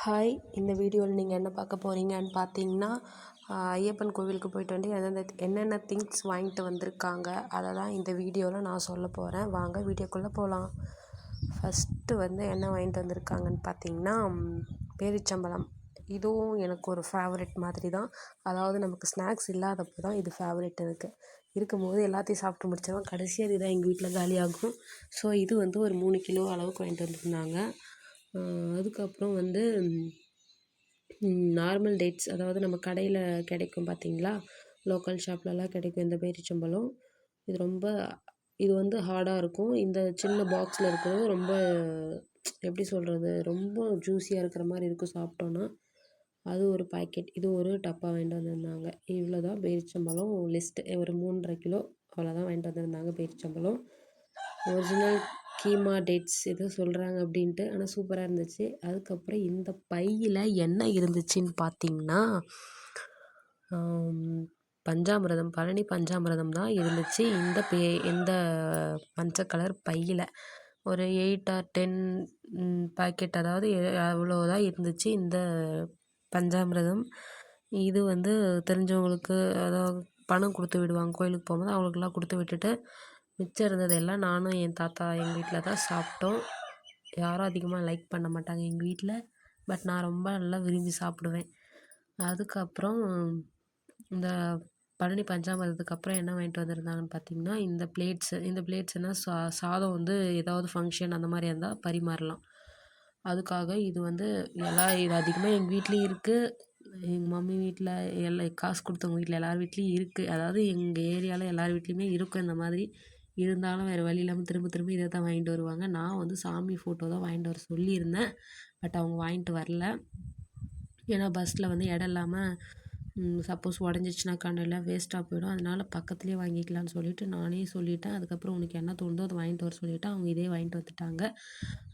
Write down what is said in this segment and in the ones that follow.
Hi இந்த வீடியோவில் நீங்கள் என்ன பார்க்க போகிறீங்கன்னு பார்த்தீங்கன்னா ஐயப்பன் கோவிலுக்கு போயிட்டு வந்து எந்தெந்த என்னென்ன திங்ஸ் வாங்கிட்டு வந்திருக்காங்க அதை தான் இந்த வீடியோவில் நான் சொல்ல போகிறேன் வாங்க வீடியோக்குள்ளே போகலாம். ஃபஸ்ட்டு வந்து என்ன வாங்கிட்டு வந்திருக்காங்கன்னு பார்த்தீங்கன்னா பேரிச்சம்பழம். இதுவும் எனக்கு ஒரு ஃபேவரெட் மாதிரி தான். அதாவது நமக்கு ஸ்நாக்ஸ் இல்லாதப்போ தான் இது ஃபேவரெட் எனக்கு. இருக்கும்போது எல்லாத்தையும் சாப்பிட்டு முடிச்சிடுவேன் கடைசியாக இதுதான் எங்கள் வீட்டில் காலியாகும். ஸோ இது வந்து ஒரு மூணு கிலோ அளவுக்கு வாங்கிட்டு வந்திருந்தாங்க. அதுக்கப்புறம் வந்து நார்மல் டேட்ஸ் அதாவது நம்ம கடையில் கிடைக்கும் பார்த்தீங்களா லோக்கல் ஷாப்லலாம் கிடைக்கும் இந்த பேரிச்சம்பழம். இது ரொம்ப இது வந்து ஹார்டாக இருக்கும். இந்த சின்ன பாக்ஸில் இருக்கிறது ரொம்ப எப்படி சொல்கிறது ரொம்ப ஜூஸியாக இருக்கிற மாதிரி இருக்கும் சாப்பிட்டோன்னா அது ஒரு பாக்கெட் இது ஒரு டப்பா வாங்கிட்டு வந்திருந்தாங்க. இவ்வளோ தான் பேரிச்சம்பழம் லிஸ்ட்டு ஒரு மூன்றரை கிலோ. அவ்வளோதான் வாங்கிட்டு வந்திருந்தாங்க பேரிச்சம்பழம். ஒரிஜினல் கீமா டேட்ஸ் ஏதோ சொல்கிறாங்க அப்படின்ட்டு. ஆனால் சூப்பராக இருந்துச்சு. அதுக்கப்புறம் இந்த பையில் என்ன இருந்துச்சுன்னு பார்த்தீங்கன்னா பஞ்சாமிரதம் பழனி பஞ்சாமிரதம் தான் இருந்துச்சு. இந்த பே இந்த பஞ்ச கலர் பையில். ஒரு எயிட் ஆர் டென் பாக்கெட் அதாவது அவ்வளோதான் இருந்துச்சு இந்த பஞ்சாமிரதம். இது வந்து தெரிஞ்சவங்களுக்கு அதாவது பணம் கொடுத்து விடுவாங்க. கோயிலுக்கு போகும்போது அவங்களுக்கெல்லாம் கொடுத்து விட்டுட்டு மிச்சம் இருந்ததெல்லாம் நானும் என் தாத்தா எங்கள் வீட்டில் தான் சாப்பிட்டோம். யாரும் அதிகமாக லைக் பண்ண மாட்டாங்க எங்கள் வீட்டில் பட் நான் ரொம்ப நல்லா விரும்பி சாப்பிடுவேன். அதுக்கப்புறம் இந்த பழனி பஞ்சாமிரதத்துக்கு அப்புறம் என்ன வாங்கிட்டு வந்திருந்தாங்கன்னு பார்த்தீங்கன்னா இந்த பிளேட்ஸு இந்த பிளேட்ஸ்னால் சா சாதம் வந்து ஏதாவது ஃபங்க்ஷன் அந்த மாதிரி இருந்தால் பரிமாறலாம். அதுக்காக இது வந்து எல்லா இது அதிகமாக எங்கள் வீட்லேயும் இருக்குது எங்கள் மம்மி வீட்டில் எல்லா காசு கொடுத்தவங்க வீட்டில் எல்லார் வீட்லேயும் இருக்குது அதாவது எங்கள் ஏரியாவில் எல்லார் வீட்லேயுமே இருக்கும் இந்த மாதிரி இருந்தாலும் வேறு வழி இல்லாமல் திரும்ப திரும்ப இதை தான் வாங்கிட்டு வருவாங்க. நான் வந்து சாமி ஃபோட்டோ தான் வாங்கிட்டு வர சொல்லியிருந்தேன். பட் அவங்க வாங்கிட்டு வரல. ஏன்னா பஸ்ஸில் வந்து இடம் இல்லாமல் சப்போஸ் உடஞ்சிச்சுனா கண்ணில் வேஸ்ட்டாக போயிடும். அதனால் பக்கத்துலேயே வாங்கிக்கலான்னு சொல்லிவிட்டு நானே சொல்லிவிட்டேன் அதுக்கப்புறம் உனக்கு என்ன தோணுதோ அதை வாங்கிட்டு வர சொல்லிவிட்டு அவங்க இதே வாங்கிட்டு வந்துட்டாங்க.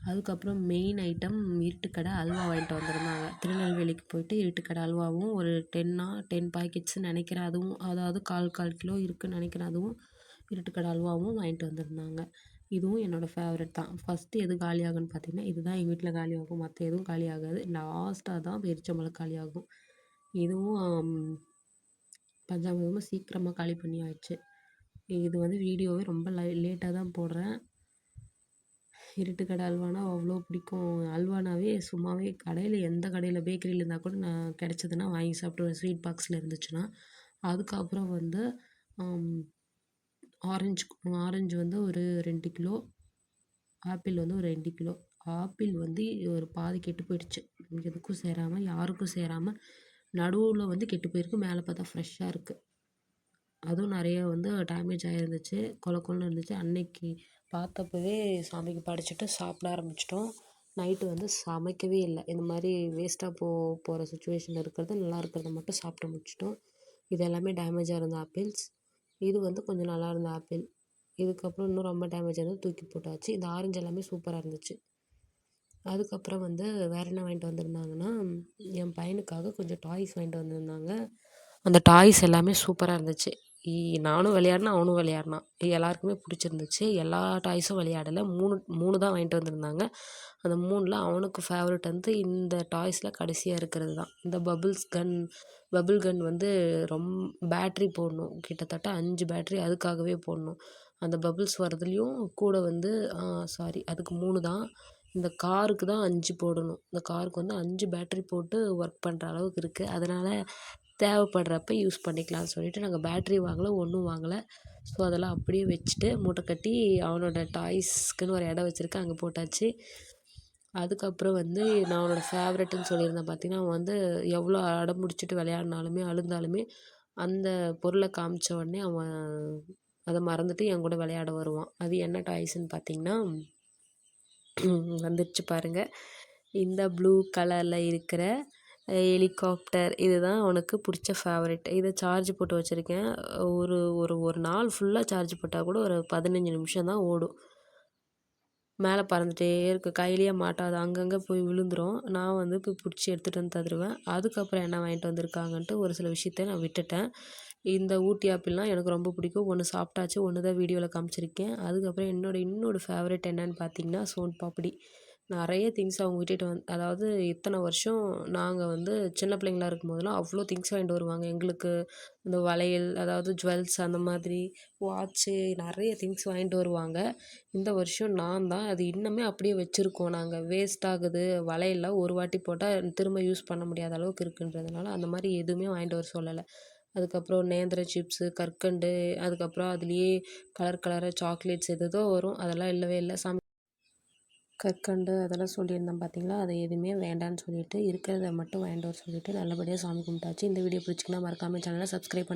அதுக்கப்புறம் மெயின் ஐட்டம் இருட்டுக்கடை அல்வா வாங்கிட்டு வந்திருந்தாங்க. திருநெல்வேலிக்கு போயிட்டு இருட்டுக்கடை அல்வாவும் ஒரு டென்னா டென் பாக்கெட்ஸ் நினைக்கிறேன். அதுவும் அதாவது கால் கால் கிலோ இருக்குதுன்னு நினைக்கிறேன். அதுவும் இருட்டுக்கடை அல்வாவும் வாங்கிட்டு வந்திருந்தாங்க. இதுவும் என்னோடய ஃபேவரட் தான். ஃபஸ்ட்டு எது காலியாகும்னு பார்த்தீங்கன்னா இதுதான் எங்கள் வீட்டில் காலியாகும் மற்ற எதுவும் காலியாகாது லாஸ்ட்டாக தான் பேரிச்சம்பழம் காலியாகும் இதுவும் பஞ்சாமிர்தமும் சீக்கிரமாக காலி பண்ணி ஆயிடுச்சு. இது வந்து வீடியோவே ரொம்ப லை லேட்டாக தான் போடுறேன். இருட்டுக்கடை அல்வானா அவ்வளோ பிடிக்கும். அல்வானாவே சும்மாவே கடையில் எந்த கடையில் பேக்கரியில் இருந்தால் கூட நான் கிடச்சதுன்னா வாங்கி சாப்பிடுவேன். ஸ்வீட் பாக்ஸில் இருந்துச்சுன்னா. அதுக்கப்புறம் வந்து ஆரஞ்சு ஆரஞ்சு வந்து ஒரு ரெண்டு கிலோ ஆப்பிள் வந்து ஒரு ரெண்டு கிலோ. ஆப்பிள் வந்து ஒரு பாதி கெட்டு போயிடுச்சு. எதுக்கும் சேராமல் யாருக்கும் சேராமல் நடுவில் வந்து கெட்டு போயிருக்கு. மேலே பார்த்தா ஃப்ரெஷ்ஷாக இருக்குது அதுவும் நிறைய வந்து டேமேஜ் ஆகிருந்துச்சு கொல கொலன்னு இருந்துச்சு. அன்னைக்கு பார்த்தப்பவே சாமிக்கு படைச்சிட்டு சாப்பிட ஆரம்பிச்சிட்டோம். நைட்டு வந்து சமைக்கவே இல்லை. இந்த மாதிரி வேஸ்ட்டாக போ போகிற சுச்சுவேஷனில் இருக்கிறது நல்லா இருக்கிறத மட்டும் சாப்பிட்டு முடிச்சிட்டோம். இது எல்லாமே டேமேஜாக இருந்த ஆப்பிள்ஸ் இது வந்து கொஞ்சம் நல்லா இருந்த ஆப்பிள். இதுக்கப்புறம் இன்னும் ரொம்ப டேமேஜ் ஆனது தூக்கி போட்டாச்சு. இந்த ஆரஞ்சு எல்லாமே சூப்பராக இருந்துச்சு. அதுக்கப்புறம் வந்து வேறு என்ன வாங்கிட்டு வந்திருந்தாங்கன்னா என் பையனுக்காக கொஞ்சம் டாய்ஸ் வாங்கிட்டு வந்திருந்தாங்க. அந்த டாய்ஸ் எல்லாமே சூப்பராக இருந்துச்சு. நானும் விளையாடினேன் அவனும் விளையாடினான். எல்லாருக்குமே பிடிச்சிருந்துச்சு. எல்லா டாய்ஸும் விளையாடலை. மூணு மூணு தான் வாங்கிட்டு வந்திருந்தாங்க. அந்த மூணில் அவனுக்கு ஃபேவரட் வந்து இந்த டாய்ஸில் கடைசியாக இருக்கிறது தான். இந்த பபுள்ஸ் கன் பபுள் கன் வந்து ரொம் பேட்ரி போடணும். கிட்டத்தட்ட அஞ்சு பேட்ரி அதுக்காகவே போடணும். அந்த பபுள்ஸ் வரதுலேயும் கூட வந்து சாரி அதுக்கு மூணு தான். இந்த காருக்கு தான் அஞ்சு போடணும். இந்த காருக்கு வந்து அஞ்சு பேட்ரி போட்டு ஒர்க் பண்ணுற அளவுக்கு இருக்குது அதனால் தேவைப்படுறப்ப யூஸ் பண்ணிக்கலாம்னு சொல்லிட்டு நாங்கள் பேட்ரி வாங்கலை ஒன்றும் வாங்கலை. ஸோ அதெல்லாம் அப்படியே வச்சுட்டு மூட்டை கட்டி அவனோட டாய்ஸ்க்குன்னு ஒரு இடம் வச்சுருக்கேன் அங்கே போட்டாச்சு. அதுக்கப்புறம் வந்து நான் அவனோட ஃபேவரெட்டுன்னு சொல்லியிருந்தேன் பார்த்தீங்கன்னா அவன் வந்து எவ்வளோ அடம் பிடிச்சிட்டு விளையாடினாலுமே அழுந்தாலுமே அந்த பொருளை காமிச்ச உடனே அவன் அதை மறந்துட்டு என் கூட விளையாட வருவான். அது என்ன டாய்ஸ்ன்னு பார்த்தீங்கன்னா வந்துடுச்சு பாருங்கள் இந்த ப்ளூ கலரில் இருக்கிற ஹெலிகாப்டர் இதுதான் அவனுக்கு பிடிச்ச ஃபேவரெட் இதை சார்ஜ் போட்டு வச்சுருக்கேன். ஒரு ஒரு ஒரு நாள் ஃபுல்லாக சார்ஜ் போட்டால் கூட ஒரு பதினஞ்சு நிமிஷம் தான் ஓடும். மேலே பறந்துகிட்டே இருக்குது கையிலேயே மாட்டாது. அங்கங்கே போய் விழுந்துடும் நான் வந்து போய் பிடிச்சி எடுத்துகிட்டு வந்து தந்துடுவேன் அதுக்கப்புறம் என்ன வாங்கிட்டு வந்திருக்காங்கன்ட்டு ஒரு சில விஷயத்த நான் விட்டுட்டேன். இந்த ஊட்டி ஆப்பிள்லாம் எனக்கு ரொம்ப பிடிக்கும். ஒன்று சாப்பிட்டாச்சு. ஒன்று தான் வீடியோவில் காமிச்சிருக்கேன். அதுக்கப்புறம் என்னோடய இன்னொரு ஃபேவரெட் என்னென்னு பார்த்தீங்கன்னா சோன் பாப்படி. நிறைய திங்ஸ் அவங்க விட்டுட்டு வந் அதாவது இத்தனை வருஷம் நாங்கள் வந்து சின்ன பிள்ளைங்களா இருக்கும்போதெல்லாம் அவ்வளோ திங்ஸ் வாங்கிட்டு வருவாங்க. எங்களுக்கு இந்த வளையல் அதாவது ஜுவல்ஸ் அந்த மாதிரி வாட்ச்சு நிறைய திங்ஸ் வாங்கிட்டு வருவாங்க. இந்த வருஷம் நான் தான் அது இன்னுமே அப்படியே வச்சுருக்கோம். நாங்கள் வேஸ்ட் ஆகுது. வளையல்லாம் ஒரு வாட்டி போட்டால் திரும்ப யூஸ் பண்ண முடியாத அளவுக்கு இருக்குன்றதுனால அந்த மாதிரி எதுவுமே வாங்கிட்டு வர சொல்லலை. அதுக்கப்புறம் நேந்திர சிப்ஸு கற்கண்டு அதுக்கப்புறம் அதுலேயே கலர் கலராக சாக்லேட்ஸ் எதுதோ வரும். அதெல்லாம் இல்லவே இல்லை. சாமி கற்கண்டு அதெல்லாம் சொல்லியிருந்தேன் பார்த்தீங்களா? அதை எதுவுமே வேண்டான்னு சொல்லிட்டு இருக்கிறத மட்டும் வாங்கிட்டு வர சொல்லிட்டு நல்லபடியாக சாமி கும்பிட்டாச்சு. இந்த வீடியோ பிடிச்சிக்கினா மறக்காமல் சேனலை சப்ஸ்கிரைப் பண்ணி